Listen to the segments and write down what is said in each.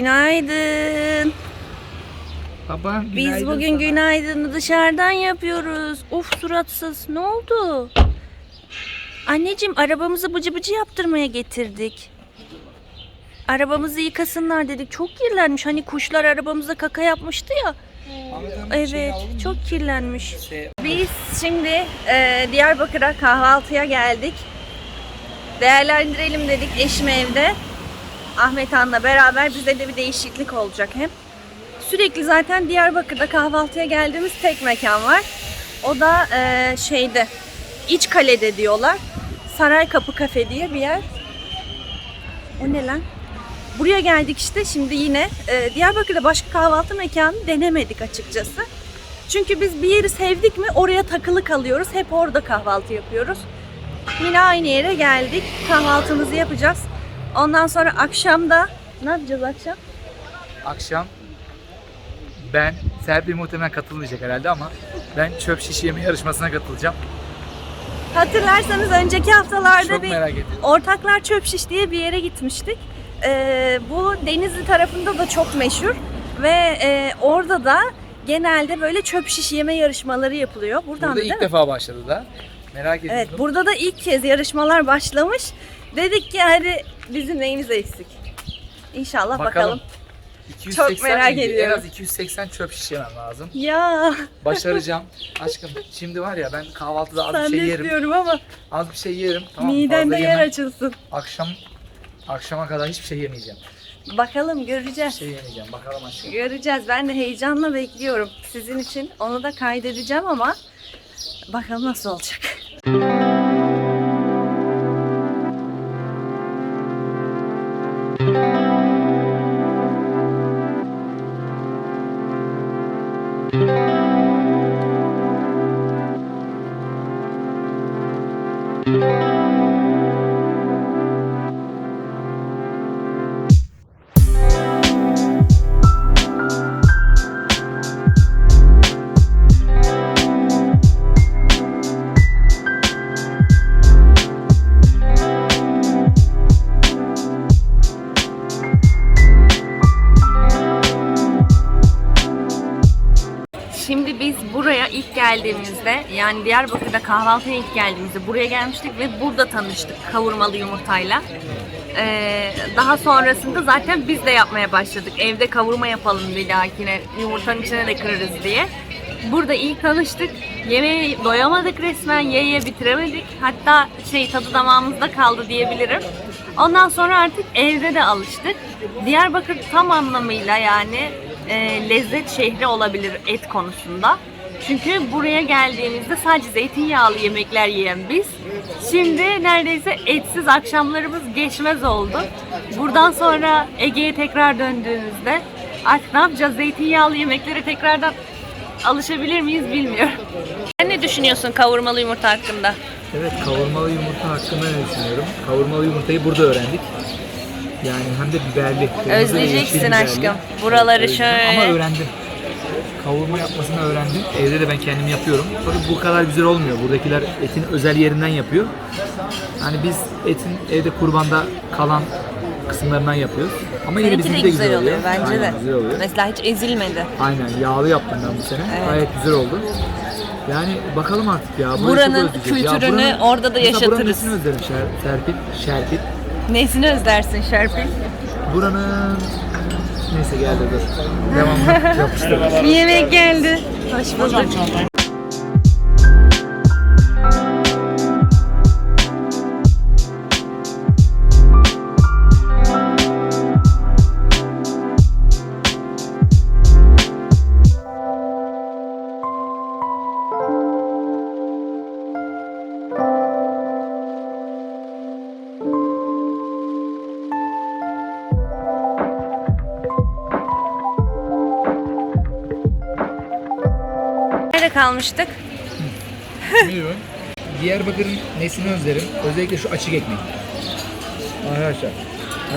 Günaydın. Baba Biz günaydın bugün sana. günaydını dışarıdan yapıyoruz. Uf suratsız. Ne oldu? Anneciğim arabamızı bıcı bıcı yaptırmaya getirdik. Arabamızı yıkasınlar dedik. Çok kirlenmiş. Hani kuşlar arabamıza kaka yapmıştı ya. Evet, çok kirlenmiş. Biz şimdi e, Diyarbakır'a kahvaltıya geldik. Değerlendirelim dedik eşim evde. Ahmet Han'la beraber bize de bir değişiklik olacak hem. Sürekli zaten Diyarbakır'da kahvaltıya geldiğimiz tek mekan var. O da e, şeyde İç Kale'de diyorlar. Saray Kapı Kafe diye bir yer. O ne lan? Buraya geldik işte şimdi yine. E, Diyarbakır'da başka kahvaltı mekanı denemedik açıkçası. Çünkü biz bir yeri sevdik mi oraya takılı kalıyoruz. Hep orada kahvaltı yapıyoruz. Yine aynı yere geldik. Kahvaltımızı yapacağız. Ondan sonra akşamda ne yapacağız akşam? akşam ben Serpil muhtemelen katılmayacak herhalde ama ben çöp şiş yeme yarışmasına katılacağım. Hatırlarsanız önceki haftalarda Çok bir merak ediyorum. Ortaklar Çöp Şiş diye bir yere gitmiştik. Ee, bu Denizli tarafında da çok meşhur ve e, orada da genelde böyle çöp şiş yeme yarışmaları yapılıyor. Buradan Burada da değil ilk mi? defa başladı da. Merak ediyorum. Evet, burada da ilk kez yarışmalar başlamış. Dedik ki hadi bizim neyimiz eksik. İnşallah bakalım. Bakalım. 280 Çok merak miydi? ediyorum. En az 280 çöp şiş yemem lazım. Ya Başaracağım. Aşkım şimdi var ya ben kahvaltıda az bir şey yerim. istiyorum ama Az bir şey yerim. Tamam midende fazla yer yemem. açılsın. Akşam akşama kadar hiçbir şey yemeyeceğim. Bakalım göreceğiz. şey yemeyeceğim. Bakalım aşkım. Göreceğiz. Ben de heyecanla bekliyorum sizin için. Onu da kaydedeceğim ama bakalım nasıl olacak. Yani Diyarbakır'da kahvaltıya ilk geldiğimizde buraya gelmiştik ve burada tanıştık kavurmalı yumurtayla. Ee, daha sonrasında zaten biz de yapmaya başladık. Evde kavurma yapalım bir dahakine yumurtanın içine de kırarız diye. Burada ilk tanıştık. Yemeğe doyamadık resmen. Ye ye bitiremedik. Hatta şey tadı damağımızda kaldı diyebilirim. Ondan sonra artık evde de alıştık. Diyarbakır tam anlamıyla yani e, lezzet şehri olabilir et konusunda. Çünkü buraya geldiğimizde sadece zeytinyağlı yemekler yiyen biz. Şimdi neredeyse etsiz akşamlarımız geçmez oldu. Buradan sonra Ege'ye tekrar döndüğümüzde artık ne yapacağız? Zeytinyağlı yemeklere tekrardan alışabilir miyiz bilmiyorum. Sen ne düşünüyorsun kavurmalı yumurta hakkında? Evet kavurmalı yumurta hakkında ne düşünüyorum? Kavurmalı yumurtayı burada öğrendik. Yani hem de biberli. Özleyeceksin aşkım. Buraları şöyle. Ama öğrendim. Kavurma yapmasını öğrendim. Evde de ben kendim yapıyorum. Tabii bu kadar güzel olmuyor. Buradakiler etin özel yerinden yapıyor. Yani biz etin evde kurbanda kalan kısımlarından yapıyoruz. Ama yine bizimki de de güzel oluyor bence Aynen, de. güzel oluyor. Mesela hiç ezilmedi. Aynen yağlı yaptım ben bu sene. Evet. Gayet güzel oldu. Yani bakalım artık ya. Burayı Buranın özleyeceğiz. Ya kültürünü buranın- orada da Mesela buranın yaşatırız. nesini özlerim Şer, Şerpil. Nesini özlersin Şerpil? Buranın... Neyse geldi dur. Devamlı yapıştır. Bir yemek geldi. Hoş bulduk. Kalmıştık? Buyurun. Diyarbakır'ın nesini özlerim? Özellikle şu açık ekmek. Arkadaşlar.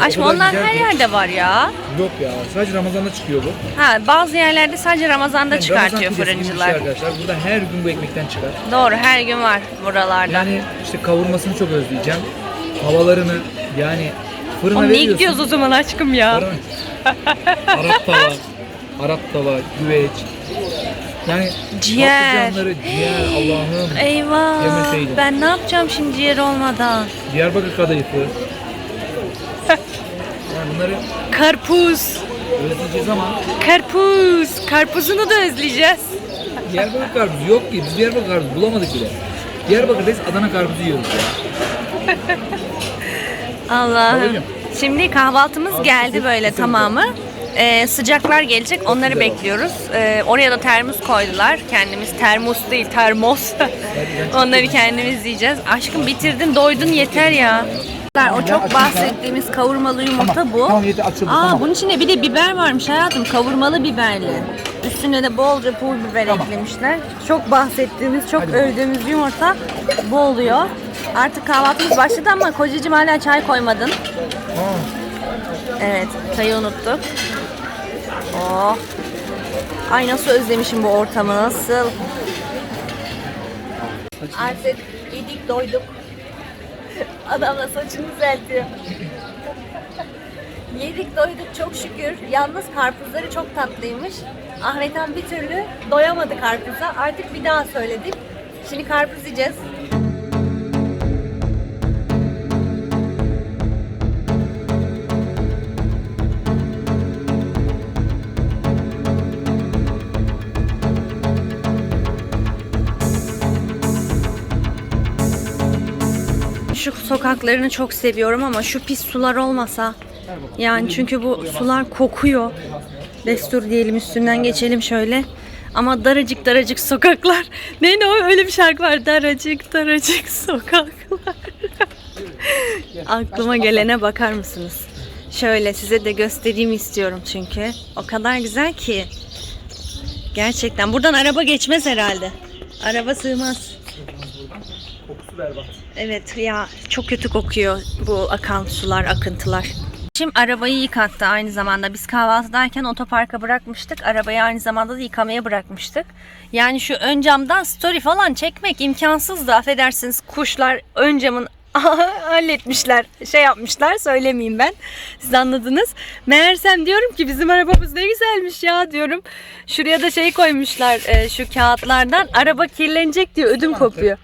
yani kadar onlar her yerde var ya. Yok ya. Sadece Ramazan'da çıkıyor bu. Ha bazı yerlerde sadece Ramazan'da Yani çıkartıyor Ramazan bir fırıncılar. Şey arkadaşlar. Burada her gün bu ekmekten çıkar. Doğru her gün var buralarda. Yani işte kavurmasını çok özleyeceğim. Havalarını yani Fırına Oğlum niye veriyorsun. gidiyoruz o zaman aşkım ya? Arap tava, Arap tava, güveç. Yani Ciğer. patlıcanları, ciğer, Allah'ım. Eyvah. Yemeseydim. Ben ne yapacağım şimdi ciğer olmadan? Diyarbakır kadayıfı. yani bunları Karpuz. öğreteceğiz ama Karpuz. Karpuzunu da özleyeceğiz. Diyarbakır karpuzu yok ki. Biz Diyarbakır karpuzu bulamadık bile. Diyarbakır'dayız Adana karpuzu yiyoruz ya. Allah'ım. Babacığım. Şimdi kahvaltımız geldi böyle tamamı. Ee, sıcaklar gelecek onları bekliyoruz. Ee, oraya da termos koydular. Kendimiz termos değil termos. onları kendimiz yiyeceğiz. Aşkım bitirdin doydun yeter ya. O çok bahsettiğimiz kavurmalı yumurta bu. Tamam yeter açıldı Aa tamam. bunun içinde bir de biber varmış hayatım. Kavurmalı biberli. Üstüne de bolca pul biber eklemişler. Çok bahsettiğimiz, çok övdüğümüz yumurta bu oluyor. Artık kahvaltımız başladı ama kocacığım hala çay koymadın. Evet, çayı unuttuk. Oh. Ay nasıl özlemişim bu ortamı, nasıl? Artık yedik doyduk. Adam da saçını düzeltiyor. yedik doyduk çok şükür. Yalnız karpuzları çok tatlıymış. Ahmet'ten bir türlü doyamadı karpuza. Artık bir daha söyledik. Şimdi karpuz yiyeceğiz. Şu sokaklarını çok seviyorum ama şu pis sular olmasa yani çünkü bu sular kokuyor. Destur diyelim üstünden geçelim şöyle. Ama daracık daracık sokaklar. Ne ne o öyle bir şarkı var. Daracık daracık sokaklar. Aklıma gelene bakar mısınız? Şöyle size de göstereyim istiyorum çünkü. O kadar güzel ki. Gerçekten. Buradan araba geçmez herhalde. Araba sığmaz. kokusu berbat. Evet ya çok kötü kokuyor bu akan sular, akıntılar. Şimdi arabayı yıkattı aynı zamanda. Biz kahvaltıdayken otoparka bırakmıştık. Arabayı aynı zamanda da yıkamaya bırakmıştık. Yani şu ön camdan story falan çekmek imkansızdı. Affedersiniz kuşlar ön camın halletmişler. Şey yapmışlar söylemeyeyim ben. Siz anladınız. Meğersem diyorum ki bizim arabamız ne güzelmiş ya diyorum. Şuraya da şey koymuşlar e, şu kağıtlardan. Araba kirlenecek diyor ödüm kopuyor.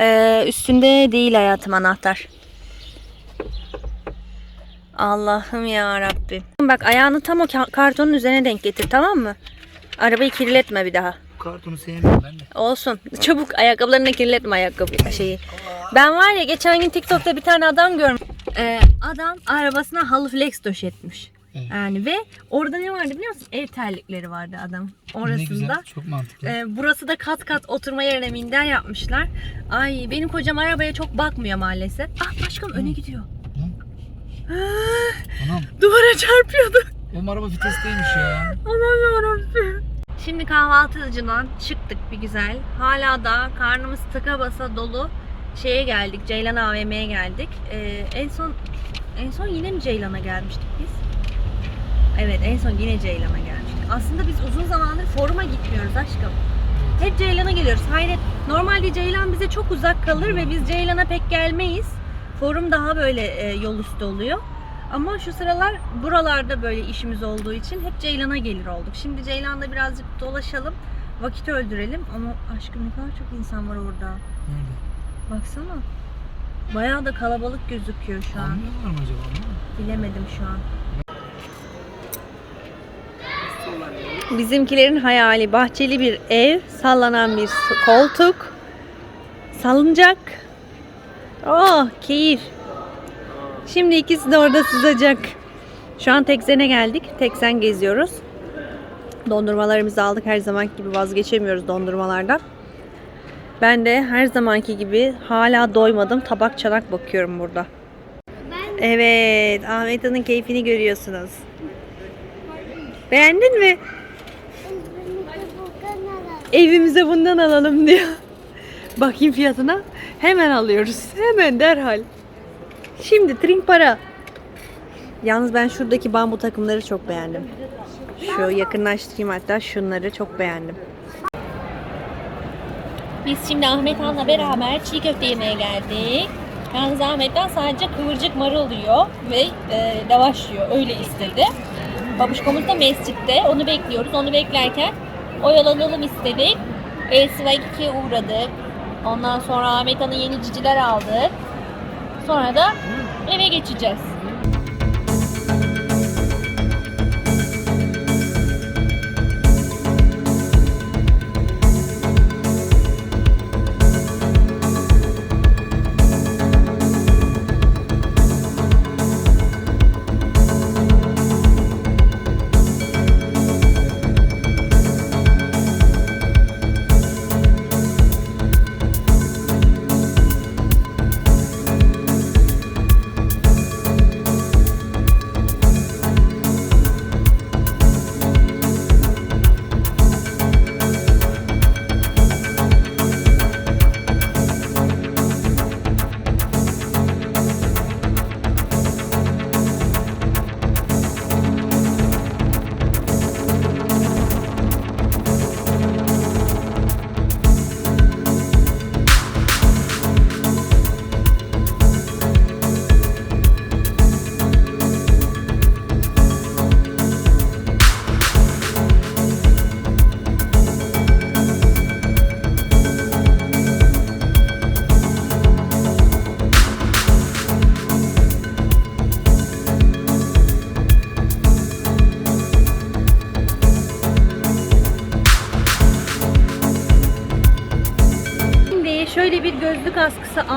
Ee, üstünde değil hayatım anahtar. Allah'ım ya Rabbim. Bak ayağını tam o ka- kartonun üzerine denk getir tamam mı? Arabayı kirletme bir daha. Bu kartonu sevmiyorum ben de. Olsun. Çabuk ayakkabılarını kirletme ayakkabı şeyi. Ben var ya geçen gün TikTok'ta bir tane adam görmüştüm. Ee, adam arabasına halı flex döşetmiş. Yani ve orada ne vardı biliyor musun? Ev terlikleri vardı adam. Ne Orasında. güzel, çok mantıklı. Ee, burası da kat kat oturma yerine minder yapmışlar. Ay benim kocam arabaya çok bakmıyor maalesef. Ah aşkım öne gidiyor. Anam, Duvara çarpıyordu. benim araba vitesteymiş ya. Aman yarabbim. Şimdi kahvaltıcıdan çıktık bir güzel. Hala da karnımız tıka basa dolu. Şeye geldik, Ceylan AVM'ye geldik. Ee, en son en son yine mi Ceylan'a gelmiştik biz? Evet, en son yine Ceylan'a gelmiştik. Aslında biz uzun zamandır foruma gitmiyoruz aşkım. Hep Ceylan'a geliyoruz. Hayret. Normalde Ceylan bize çok uzak kalır ve biz Ceylan'a pek gelmeyiz. Forum daha böyle e, yol üstü oluyor. Ama şu sıralar buralarda böyle işimiz olduğu için hep Ceylan'a gelir olduk. Şimdi Ceylan'da birazcık dolaşalım. Vakit öldürelim. Ama aşkım ne kadar çok insan var orada. Nerede? Baksana. Bayağı da kalabalık gözüküyor şu an. Almıyorlar mı acaba? Bilemedim şu an. Bizimkilerin hayali bahçeli bir ev, sallanan bir koltuk, salıncak. Oh keyif. Şimdi ikisi de orada sızacak. Şu an Tekzen'e geldik. Tekzen geziyoruz. Dondurmalarımızı aldık. Her zamanki gibi vazgeçemiyoruz dondurmalardan. Ben de her zamanki gibi hala doymadım. Tabak çanak bakıyorum burada. Evet, Ahmet Han'ın keyfini görüyorsunuz. Beğendin mi? Evimize bundan alalım diyor. Bakayım fiyatına. Hemen alıyoruz. Hemen derhal. Şimdi trink para. Yalnız ben şuradaki bambu takımları çok beğendim. Şu yakınlaştırayım hatta şunları çok beğendim. Biz şimdi Ahmet Han'la beraber çiğ köfte yemeye geldik. Yalnız Ahmet'ten sadece kıvırcık marul yiyor ve e, lavaş yiyor. Öyle istedi. Babuşkomuz da mescitte. Onu bekliyoruz. Onu beklerken oyalanalım istedik. Elsivay 2'ye uğradık. Ondan sonra Ahmet Han'ın yeni ciciler aldık. Sonra da eve geçeceğiz.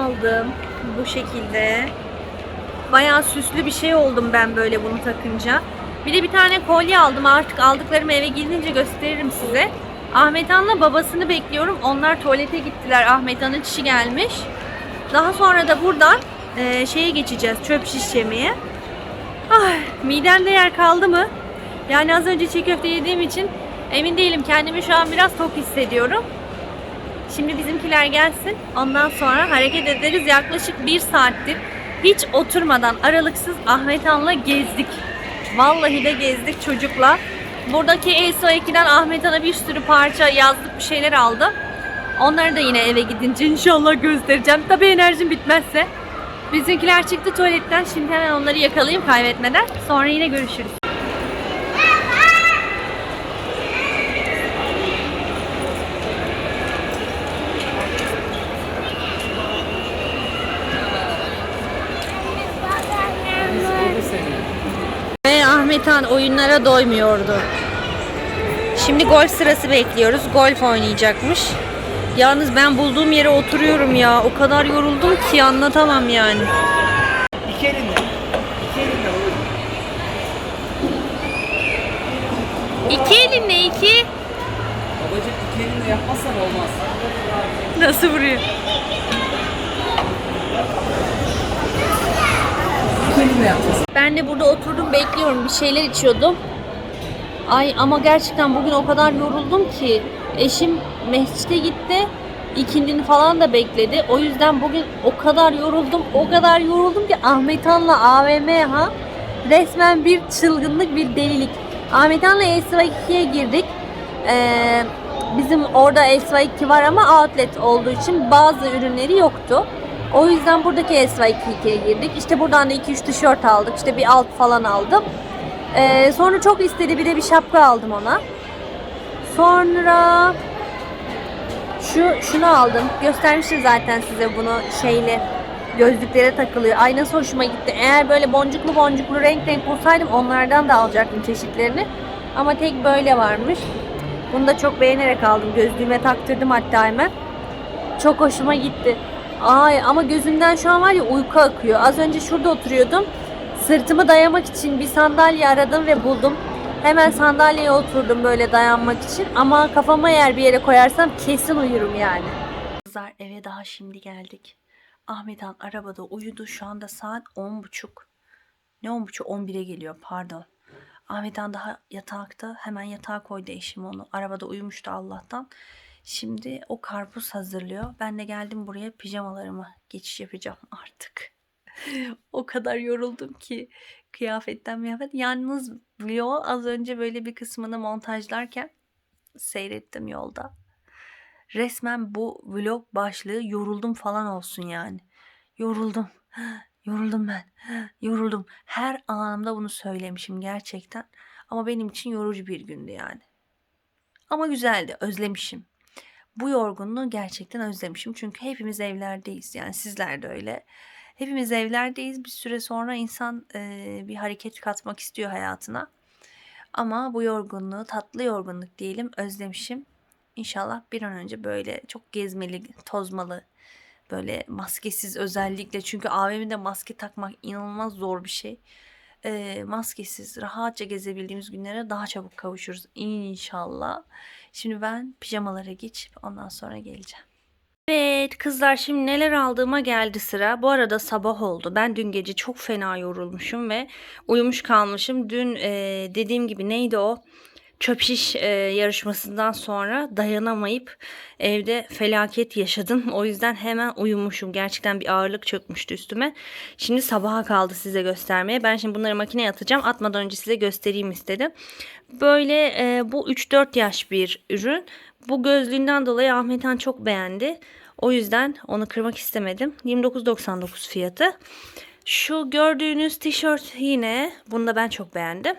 Aldım. Bu şekilde. Bayağı süslü bir şey oldum ben böyle bunu takınca. Bir de bir tane kolye aldım. Artık aldıklarımı eve gidince gösteririm size. Ahmet Han'la babasını bekliyorum. Onlar tuvalete gittiler. Ahmet Han'ın çişi gelmiş. Daha sonra da buradan e, şeye geçeceğiz. Çöp şiş yemeye. Ay, midemde yer kaldı mı? Yani az önce çiğ köfte yediğim için emin değilim. Kendimi şu an biraz tok hissediyorum. Şimdi bizimkiler gelsin. Ondan sonra hareket ederiz. Yaklaşık bir saattir hiç oturmadan aralıksız Ahmet Han'la gezdik. Vallahi de gezdik çocukla. Buradaki ESO 2'den Ahmet Han'a bir sürü parça yazlık bir şeyler aldı. Onları da yine eve gidince inşallah göstereceğim. Tabii enerjim bitmezse. Bizimkiler çıktı tuvaletten. Şimdi hemen onları yakalayayım kaybetmeden. Sonra yine görüşürüz. Ve Han oyunlara doymuyordu. Şimdi golf sırası bekliyoruz. Golf oynayacakmış. Yalnız ben bulduğum yere oturuyorum ya. O kadar yoruldum ki anlatamam yani. İki elinde. İki elinde. İki elinle iki. Babacık iki elinde yapmazsan olmaz. Nasıl vuruyor? İki elinde yapacaksın. Ben de burada oturdum bekliyorum. Bir şeyler içiyordum. Ay ama gerçekten bugün o kadar yoruldum ki eşim mescide gitti. ikindini falan da bekledi. O yüzden bugün o kadar yoruldum, o kadar yoruldum ki Ahmet Han'la AVM ha resmen bir çılgınlık, bir delilik. Ahmet Han'la Esra 2'ye girdik. Ee, bizim orada Esra 2 var ama outlet olduğu için bazı ürünleri yoktu. O yüzden buradaki Esra 2'ye girdik. İşte buradan da 2-3 tişört aldık. İşte bir alt falan aldım. Ee, sonra çok istedi bir de bir şapka aldım ona. Sonra şu şunu aldım. Göstermiştim zaten size bunu şeyle gözlüklere takılıyor. Ay nasıl hoşuma gitti. Eğer böyle boncuklu boncuklu renk renk bulsaydım onlardan da alacaktım çeşitlerini. Ama tek böyle varmış. Bunu da çok beğenerek aldım. Gözlüğüme taktırdım hatta hemen. Çok hoşuma gitti. Ay ama gözümden şu an var ya uyku akıyor. Az önce şurada oturuyordum. Sırtımı dayamak için bir sandalye aradım ve buldum. Hemen sandalyeye oturdum böyle dayanmak için. Ama kafama eğer bir yere koyarsam kesin uyurum yani. Kızlar eve daha şimdi geldik. Ahmet Han arabada uyudu. Şu anda saat 10.30. Ne 10.30? 11'e geliyor pardon. Ahmet Han daha yatakta. Hemen yatağa koydu eşim onu. Arabada uyumuştu Allah'tan. Şimdi o karpuz hazırlıyor. Ben de geldim buraya pijamalarımı geçiş yapacağım artık. o kadar yoruldum ki kıyafetten kıyafet. Yalnız vlog az önce böyle bir kısmını montajlarken seyrettim yolda. Resmen bu vlog başlığı yoruldum falan olsun yani. Yoruldum. Yoruldum ben. Yoruldum. Her anımda bunu söylemişim gerçekten. Ama benim için yorucu bir gündü yani. Ama güzeldi. Özlemişim. Bu yorgunluğu gerçekten özlemişim. Çünkü hepimiz evlerdeyiz. Yani sizler de öyle. Hepimiz evlerdeyiz. Bir süre sonra insan e, bir hareket katmak istiyor hayatına. Ama bu yorgunluğu, tatlı yorgunluk diyelim özlemişim. İnşallah bir an önce böyle çok gezmeli, tozmalı, böyle maskesiz özellikle çünkü AVM'de maske takmak inanılmaz zor bir şey. Ee, maskesiz rahatça gezebildiğimiz günlere daha çabuk kavuşuruz inşallah. Şimdi ben pijamalara geçip ondan sonra geleceğim. Evet kızlar şimdi neler aldığıma geldi sıra. Bu arada sabah oldu. Ben dün gece çok fena yorulmuşum ve uyumuş kalmışım. Dün e, dediğim gibi neydi o? Çöp şiş e, yarışmasından sonra dayanamayıp evde felaket yaşadım. O yüzden hemen uyumuşum. Gerçekten bir ağırlık çökmüştü üstüme. Şimdi sabaha kaldı size göstermeye. Ben şimdi bunları makineye atacağım. Atmadan önce size göstereyim istedim. Böyle e, bu 3-4 yaş bir ürün. Bu gözlüğünden dolayı Ahmet Han çok beğendi. O yüzden onu kırmak istemedim. 29.99 fiyatı. Şu gördüğünüz tişört yine bunu da ben çok beğendim.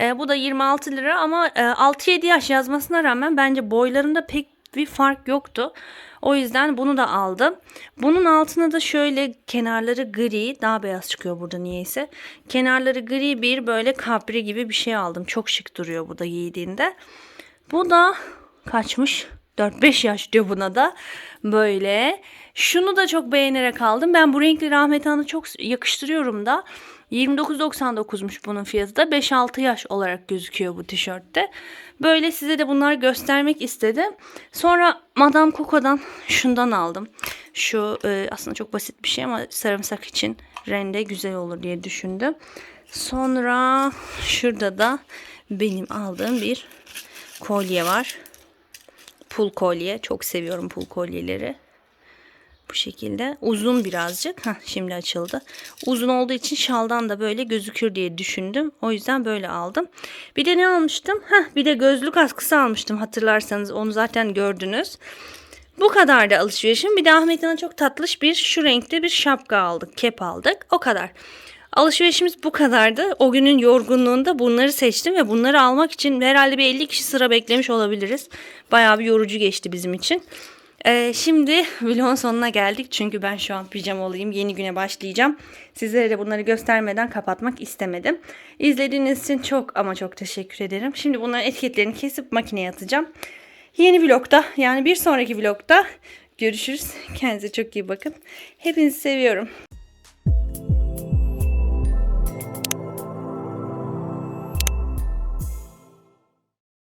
Ee, bu da 26 lira ama e, 6-7 yaş yazmasına rağmen bence boylarında pek bir fark yoktu. O yüzden bunu da aldım. Bunun altına da şöyle kenarları gri, daha beyaz çıkıyor burada niyeyse. Kenarları gri bir böyle kapri gibi bir şey aldım. Çok şık duruyor bu da giydiğinde. Bu da kaçmış? 4-5 yaş diyor buna da. Böyle. Şunu da çok beğenerek aldım. Ben bu renkli Rahmet Han'ı çok yakıştırıyorum da. 29.99'muş bunun fiyatı da. 5-6 yaş olarak gözüküyor bu tişörtte. Böyle size de bunları göstermek istedim. Sonra Madame Coco'dan şundan aldım. Şu e, aslında çok basit bir şey ama sarımsak için rende güzel olur diye düşündüm. Sonra şurada da benim aldığım bir kolye var. Pul kolye. Çok seviyorum pul kolyeleri. Bu şekilde. Uzun birazcık. Heh, şimdi açıldı. Uzun olduğu için şaldan da böyle gözükür diye düşündüm. O yüzden böyle aldım. Bir de ne almıştım? Heh, bir de gözlük askısı almıştım hatırlarsanız. Onu zaten gördünüz. Bu kadar da alışverişim. Bir de Ahmet'in çok tatlış bir şu renkte bir şapka aldık. Kep aldık. O kadar. Alışverişimiz bu kadardı. O günün yorgunluğunda bunları seçtim ve bunları almak için herhalde bir 50 kişi sıra beklemiş olabiliriz. Bayağı bir yorucu geçti bizim için. Ee, şimdi vlogun sonuna geldik. Çünkü ben şu an pijamalıyım. Yeni güne başlayacağım. Sizlere de bunları göstermeden kapatmak istemedim. İzlediğiniz için çok ama çok teşekkür ederim. Şimdi bunların etiketlerini kesip makineye atacağım. Yeni vlogda yani bir sonraki vlogda görüşürüz. Kendinize çok iyi bakın. Hepinizi seviyorum.